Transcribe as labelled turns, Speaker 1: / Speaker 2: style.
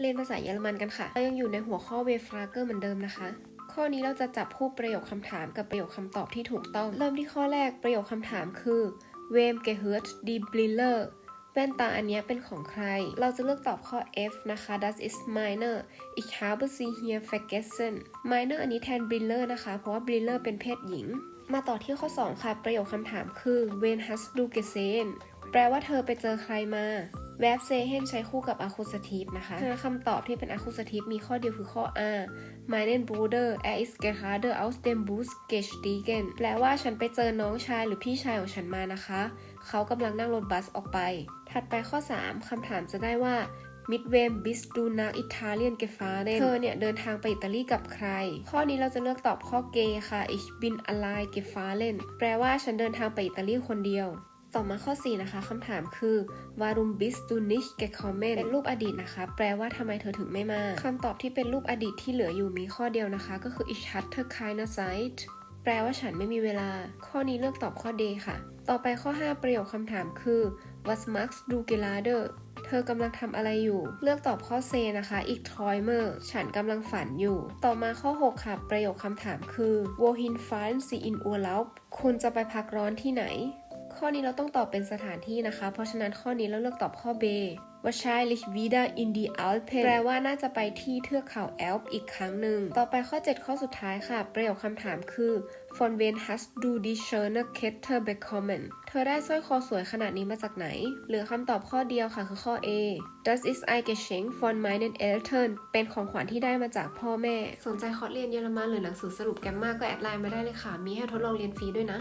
Speaker 1: เรียนภาษาเยอรมันกันค่ะ เรายังอยู่ในหัวข้อเวฟราเกอร์เหมือนเดิมนะคะ ข้อนี้เราจะจับคู่ประโยคคำถามกับประโยคคำตอบที่ถูกต้อง เริ่มที่ข้อแรกประโยคคำถามคือ Wem gehört die Brille แว่นตาอันนี้เป็นของใคร เราจะเลือกตอบข้อ F นะคะ Das ist meine Ich habe sie hier vergessen meine อันนี้แทน Brille นะคะ เพราะว่า Brille เป็นเพศหญิง มาต่อที่ข้อ 2 ค่ะ ประโยคคำถามคือ Wen hast du gesehen แปลว่าเธอไปเจอใครมา แวบเซเฮนใช้คู่กับ accusative นะคะคำตอบที่เป็น accusative มีข้อเดียวคือข้อ A Meinen Bruder er ist gerade aus dem Bus gestiegen แปลว่าฉันไปเจอน้องชายหรือพี่ชายของฉันมานะคะ เขากำลังนั่งรถบัสออกไป ถัดไปข้อ 3 คำถามจะได้ว่ามิดเวมบิสดูนักอิตาเลียนเกฟาเนเธอเนี่ยเดินทางไปอิตาลีกับใคร ข้อนี้เราจะเลือกตอบข้อเกค่ะ ich bin allein gefahren แปลว่าฉันเดินทางไปอิตาลีคนเดียว ต่อมาข้อ 4 นะคะคำถามคือ warum bist du nicht gekommen เป็นรูปอดีตนะคะ แปลว่าทำไมเธอถึงไม่มาคำตอบที่เป็นรูปอดีตที่เหลืออยู่มีข้อเดียวนะคะ ก็คือ ich hatte keine Zeit แปลว่าฉันไม่มีเวลา ข้อนี้เลือกตอบข้อ D ค่ะ ต่อไปข้อ 5 ประโยคคำถามคือ was machst du gerade เธอกำลังทำอะไรอยู่ เลือกตอบข้อ C นะคะอีกทอยเมอร์ฉันกำลังฝันอยู่ ต่อมาข้อ 6 ค่ะ ประโยคคำถามคือ wohin fahren Sie in Urlaub คุณจะไปพักร้อนที่ไหน ข้อนี้เราต้องตอบเป็นสถานที่นะคะ เพราะฉะนั้นข้อนี้เราเลือกตอบข้อ B wahrscheinlich wieder in die Alpen แปลว่าน่าจะไปที่เทือกเขาแอลป์อีกครั้งหนึ่ง ต่อไปข้อ 7 ข้อสุดท้ายค่ะ ประโยคคำถามคือ von wen hast du die schöne Kette bekommen เธอได้สร้อยคอสวยขนาดนี้มาจากไหน เหลือคำตอบข้อเดียวค่ะคือข้อ A das ist ein Geschenk von meinen Eltern เป็นของขวัญที่ได้มาจากพ่อแม่ สนใจคอร์สเรียนเยอรมันหรือหนังสือสรุปแกมมาก็แอดไลน์มาได้เลยค่ะ มีให้ทดลองเรียนฟรีด้วยนะ